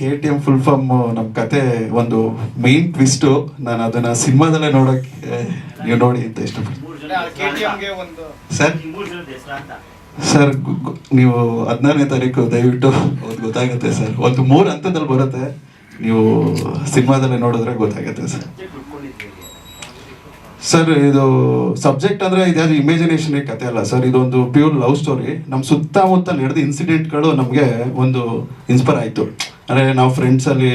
K T M full form ನಮ್ಮ ಕತೆ ಒಂದು ಮೈನ್ ಟ್ವಿಸ್ಟು ನಾನು ಅದನ್ನ ಸಿನಿಮಾದಲ್ಲೇ ನೋಡೋಕ್ಕೆ ನೀವು ನೋಡಿ ಅಂತ ಇಷ್ಟಪಡ್ತೀನಿ. ಸರ್? ಸರ್ ನೀವು ಹದಿನಾರನೇ ತಾರೀಕು ದಯವಿಟ್ಟು ಅವ್ರಿಗೆ ಗೊತ್ತಾಗುತ್ತೆ ಸರ್. ಒಂದು ಮೂರು ಹಂತದಲ್ಲಿ ಬರುತ್ತೆ. ನೀವು ಸಿನಿಮಾದಲ್ಲೇ ನೋಡಿದ್ರೆ ಗೊತ್ತಾಗುತ್ತೆ ಸರ್. ಸರ್ ಇದು ಸಬ್ಜೆಕ್ಟ್ ಅಂದ್ರೆ ಇದ್ಯಾವುದು ಇಮೇಜಿನೇಷನ್ ಕತೆ ಅಲ್ಲ ಸರ್. ಇದೊಂದು ಪ್ಯೂರ್ ಲವ್ ಸ್ಟೋರಿ ನಮ್ಮ ಸುತ್ತಮುತ್ತ ನಡೆದ ಇನ್ಸಿಡೆಂಟ್ಗಳು ನಮಗೆ ಒಂದು ಇನ್ಸ್ಪೈರ್ ಆಯಿತು. ಅಂದರೆ ನಾವು ಫ್ರೆಂಡ್ಸಲ್ಲಿ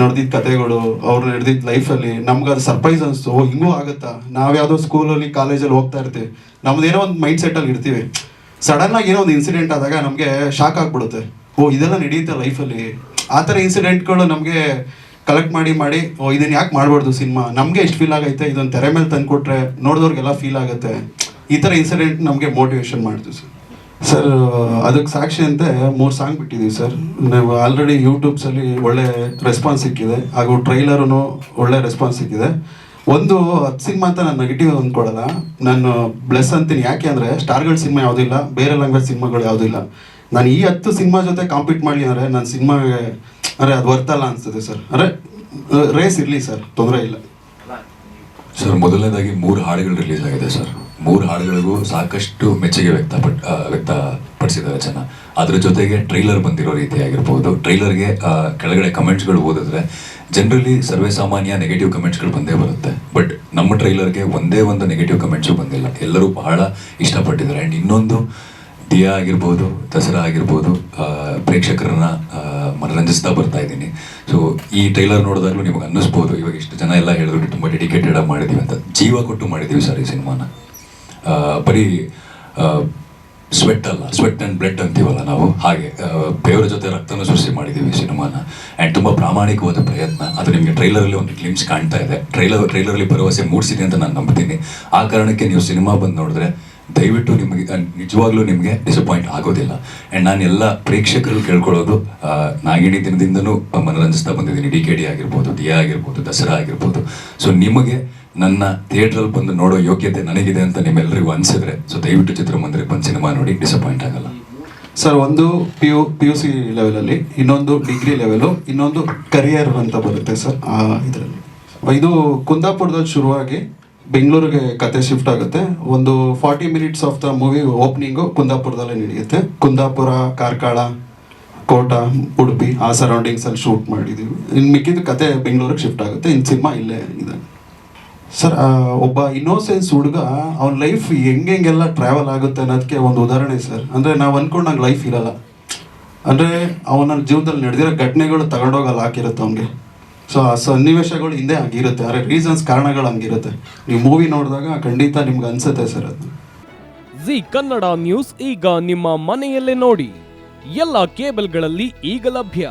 ನಡೆದಿದ್ದ ಕತೆಗಳು, ಅವ್ರು ನಡೆದಿದ್ದ ಲೈಫಲ್ಲಿ ನಮ್ಗೆ ಅದು ಸರ್ಪ್ರೈಸ್ ಅನಿಸ್ತು. ಓ, ಹಿಂಗೂ ಆಗುತ್ತಾ? ನಾವು ಯಾವುದೋ ಸ್ಕೂಲಲ್ಲಿ ಕಾಲೇಜಲ್ಲಿ ಹೋಗ್ತಾ ಇರ್ತೀವಿ. ನಮ್ದು ಏನೋ ಒಂದು ಮೈಂಡ್ ಸೆಟ್ಟಲ್ಲಿ ಇರ್ತೀವಿ. ಸಡನ್ ಆಗಿ ಏನೋ ಒಂದು ಇನ್ಸಿಡೆಂಟ್ ಆದಾಗ ನಮಗೆ ಶಾಕ್ ಆಗಿಬಿಡುತ್ತೆ. ಓ, ಇದೆಲ್ಲ ನಡೆಯುತ್ತೆ ಲೈಫಲ್ಲಿ ಆ ಥರ ಇನ್ಸಿಡೆಂಟ್ಗಳು ನಮಗೆ ಕಲೆಕ್ಟ್ ಮಾಡಿ ಮಾಡಿ, ಓ ಇದನ್ನ ಯಾಕೆ ಮಾಡಬಾರ್ದು ಸಿನಿಮಾ? ನಮಗೆ ಎಷ್ಟು ಫೀಲ್ ಆಗೈತೆ? ಇದೊಂದು ತೆರೆ ಮೇಲೆ ತಂದುಕೊಟ್ರೆ ನೋಡಿದವ್ರಿಗೆಲ್ಲ ಫೀಲ್ ಆಗುತ್ತೆ. ಈ ಥರ ಇನ್ಸಿಡೆಂಟ್ ನಮಗೆ ಮೋಟಿವೇಶನ್ ಮಾಡ್ತೀವಿ ಸರ್. ಸರ್, ಅದಕ್ಕೆ ಸಾಕ್ಷಿ ಅಂತ ಮೂರು ಸಾಂಗ್ ಬಿಟ್ಟಿದ್ದೀವಿ ಸರ್. ನಾವು ಆಲ್ರೆಡಿ ಯೂಟ್ಯೂಬ್ಸಲ್ಲಿ ಒಳ್ಳೆ ರೆಸ್ಪಾನ್ಸ್ ಸಿಕ್ಕಿದೆ. ಹಾಗೂ ಟ್ರೈಲರೂ ಒಳ್ಳೆ ರೆಸ್ಪಾನ್ಸ್ ಸಿಕ್ಕಿದೆ. ಒಂದು ಹತ್ತು ಸಿನಿಮಾ ಅಂತ ನಾನು ನೆಗೆಟಿವ್ ಅಂದ್ಕೊಡಲ್ಲ ನಾನು ಬ್ಲೆಸ್ ಅಂತೀನಿ. ಯಾಕೆ ಅಂದರೆ ಸ್ಟಾರ್ಗಳ ಸಿನಿಮಾ ಯಾವುದಿಲ್ಲ ಬೇರೆ ಲ್ಯಾಂಗ್ವೇಜ್ ಸಿನಿಮಾಗಳು ಯಾವುದಿಲ್ಲ ನಾನು ಈ ಹತ್ತು ಸಿನಿಮಾ ಜೊತೆ ಕಾಂಪೀಟ್ ಮಾಡಲಿ ಅಂದರೆ ನನ್ನ ಸಿನಿಮಾಗೆ ಅಂದರೆ ಅದು ವರ್ತಲ್ಲ ಅನಿಸ್ತದೆ ಸರ್. ಅಂದರೆ ರೇಸ್ ಇರಲಿ ಸರ್, ತೊಂದರೆ ಇಲ್ಲ. ಸರ್, ಮೊದಲನೇದಾಗಿ ಮೂರು ಹಾಡುಗಳು ರಿಲೀಸ್ ಆಗಿದೆ ಸರ್. ಮೂರು ಹಾಡುಗಳಿಗೂ ಸಾಕಷ್ಟು ಮೆಚ್ಚುಗೆ ವ್ಯಕ್ತಪಟ್ ವ್ಯಕ್ತಪಡಿಸಿದ್ದಾರೆ ಜನ. ಅದರ ಜೊತೆಗೆ ಟ್ರೈಲರ್ ಬಂದಿರೋ ರೀತಿ ಆಗಿರ್ಬೋದು. ಟ್ರೈಲರ್ಗೆ ಕೆಳಗಡೆ ಕಮೆಂಟ್ಸ್ಗಳು ಓದಿದ್ರೆ ಜನರಲಿ ಸರ್ವೇ ಸಾಮಾನ್ಯ ನೆಗೆಟಿವ್ ಕಮೆಂಟ್ಸ್ಗಳು ಬಂದೇ ಬರುತ್ತೆ. ಬಟ್ ನಮ್ಮ ಟ್ರೈಲರ್ಗೆ ಒಂದೇ ಒಂದು ನೆಗೆಟಿವ್ ಕಮೆಂಟ್ಸು ಬಂದಿಲ್ಲ. ಎಲ್ಲರೂ ಬಹಳ ಇಷ್ಟಪಟ್ಟಿದ್ದಾರೆ. ಆ್ಯಂಡ್ ಇನ್ನೊಂದು ದಿಯಾ ಆಗಿರ್ಬೋದು, ದಸರಾ ಆಗಿರ್ಬೋದು ಪ್ರೇಕ್ಷಕರನ್ನ ಮನರಂಜಿಸ್ತಾ ಬರ್ತಾ ಇದ್ದೀನಿ. ಸೊ ಈ ಟ್ರೈಲರ್ ನೋಡಿದಾಗಲೂ ನಿಮಗೆ ಅನ್ನಿಸ್ಬೋದು, ಇವಾಗ ಇಷ್ಟು ಜನ ಎಲ್ಲ ಹೇಳಿದ್ರು, ತುಂಬ ಡೆಡಿಕೇಟೆಡ್ ಆಗಿ ಮಾಡಿದ್ದೀವಿ ಅಂತ. ಜೀವ ಕೊಟ್ಟು ಮಾಡಿದ್ದೀವಿ ಸರ್ ಈ ಸಿನಿಮಾನ. ಬರೀ ಸ್ವೆಟ್ ಅಲ್ಲ ಸ್ವೆಟ್ ಆ್ಯಂಡ್ ಬ್ಲಡ್ ಅಂತೀವಲ್ಲ ನಾವು. ಹಾಗೆ ಬೇವರ ಜೊತೆ ರಕ್ತನ ಸೃಷ್ಟಿ ಮಾಡಿದ್ದೀವಿ ಸಿನಿಮಾನ. ಆ್ಯಂಡ್ ತುಂಬ ಪ್ರಾಮಾಣಿಕವಾದ ಪ್ರಯತ್ನ. ಅದು ನಿಮಗೆ ಟ್ರೈಲರಲ್ಲಿ ಒಂದು ಗ್ಲಿಮ್ಸ್ ಕಾಣ್ತಾ ಇದೆ. ಟ್ರೈಲರ್ ಟ್ರೈಲರಲ್ಲಿ ಭರವಸೆ ಮೂಡಿಸಿದೆ ಅಂತ ನಾನು ನಂಬ್ತೀನಿ. ಆ ಕಾರಣಕ್ಕೆ ನೀವು ಸಿನಿಮಾ ಬಂದು ನೋಡಿದ್ರೆ ದಯವಿಟ್ಟು ನಿಮಗೆ ನಿಜವಾಗ್ಲೂ ನಿಮಗೆ ಡಿಸಪಾಯಿಂಟ್ ಆಗೋದಿಲ್ಲ. ಆ್ಯಂಡ್ ನಾನು ಎಲ್ಲ ಪ್ರೇಕ್ಷಕರು ಕೇಳ್ಕೊಳ್ಳೋದು ನಾಗಿಣಿ ದಿನದಿಂದನೂ ಮನರಂಜಿಸ್ತಾ ಬಂದಿದ್ದೀನಿ. ಡಿ ಕೆ ಡಿ ಆಗಿರ್ಬೋದು ದಿಯಾ ಆಗಿರ್ಬೋದು, ದಸರಾ ಆಗಿರ್ಬೋದು. ಸೊ ನಿಮಗೆ ನನ್ನ ಥಿಯೇಟ್ರಲ್ಲಿ ಬಂದು ನೋಡೋ ಯೋಗ್ಯತೆ ನನಗಿದೆ ಅಂತ ನಿಮ್ಮೆಲ್ಲರಿಗೂ ಅನಿಸಿದ್ರೆ ಸೊ ದಯವಿಟ್ಟು ಚಿತ್ರಮಂದಿರಕ್ಕೆ ಬಂದು ಸಿನಿಮಾ ನೋಡಿ ಡಿಸಪಾಯಿಂಟ್ ಆಗಲ್ಲ. ಸರ್, ಒಂದು P U P U C ಲೆವೆಲಲ್ಲಿ ಇನ್ನೊಂದು ಡಿಗ್ರಿ ಲೆವೆಲು ಇನ್ನೊಂದು ಕರಿಯರ್ ಅಂತ ಬರುತ್ತೆ ಸರ್ ಇದರಲ್ಲಿ. ಇದು ಕುಂದಾಪುರದಲ್ಲಿ ಶುರುವಾಗಿ ಬೆಂಗಳೂರಿಗೆ ಕತೆ ಶಿಫ್ಟ್ ಆಗುತ್ತೆ. ಒಂದು forty minutes of the movie opening ಕುಂದಾಪುರದಲ್ಲೇ ನಡೆಯುತ್ತೆ. ಕುಂದಾಪುರ, ಕಾರ್ಕಳ, ಕೋಟ, ಉಡುಪಿ ಆ ಸರೌಂಡಿಂಗ್ಸಲ್ಲಿ ಶೂಟ್ ಮಾಡಿದ್ದೀವಿ ಇನ್ನು ಮಿಕ್ಕಿದ ಕತೆ ಬೆಂಗಳೂರಿಗೆ ಶಿಫ್ಟ್ ಆಗುತ್ತೆ. ಇನ್ ಸಿನಿಮಾ ಇಲ್ಲೇ ಇದೆ. ಸರ್ ಒಬ್ಬ ಇನ್ನೋಸೆನ್ಸ್ ಹುಡುಗ ಅವನ ಲೈಫ್ ಹೆಂಗೆಲ್ಲ ಟ್ರಾವೆಲ್ ಆಗುತ್ತೆ ಅನ್ನೋದಕ್ಕೆ ಒಂದು ಉದಾಹರಣೆ ಸರ್ ಅಂದರೆ ನಾವು ಅಂದ್ಕೊಂಡಂಗೆ ಲೈಫ್ ಇರಲ್ಲ. ಅಂದರೆ ಅವನ ಜೀವನದಲ್ಲಿ ನಡೆದಿರೋ ಘಟನೆಗಳು ತಗೊಂಡೋಗಲ್ಲ, ಹಾಕಿರುತ್ತೆ ಅವನಿಗೆ. ಸೊ ಆ ಸನ್ನಿವೇಶಗಳು ಹಿಂದೆ ಆಗಿರುತ್ತೆ ಆದರೆ ರೀಸನ್ಸ್ ಕಾರಣಗಳು ಹಂಗಿರುತ್ತೆ. ನೀವು ಮೂವಿ ನೋಡಿದಾಗ ಖಂಡಿತ ನಿಮ್ಗೆ ಅನ್ಸುತ್ತೆ ಸರ್ ಅದು. ಜಿ ಕನ್ನಡ ನ್ಯೂಸ್ ಈಗ ನಿಮ್ಮ ಮನೆಯಲ್ಲೇ ನೋಡಿ. ಎಲ್ಲ ಕೇಬಲ್ಗಳಲ್ಲಿ ಈಗ ಲಭ್ಯ.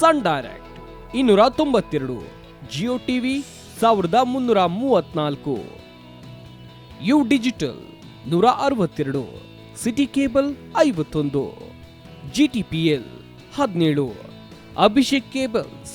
ಸನ್ ಡೈರೆಕ್ಟ್ ಇನ್ನೂರ ತೊಂಬತ್ತೆರಡು ಜಿಯೋ ಟಿವಿ ಸಾವಿರದ ಮುನ್ನೂರ ಮೂವತ್ನಾಲ್ಕು ಯು ಡಿಜಿಟಲ್ ನೂರ ಅರವತ್ತೆರಡು ಸಿಟಿ ಕೇಬಲ್ ಐವತ್ತೊಂದು. ಜಿ ಟಿ ಪಿ ಎಲ್ ಹದಿನೇಳು. ಅಭಿಷೇಕ್ ಕೇಬಲ್ಸ್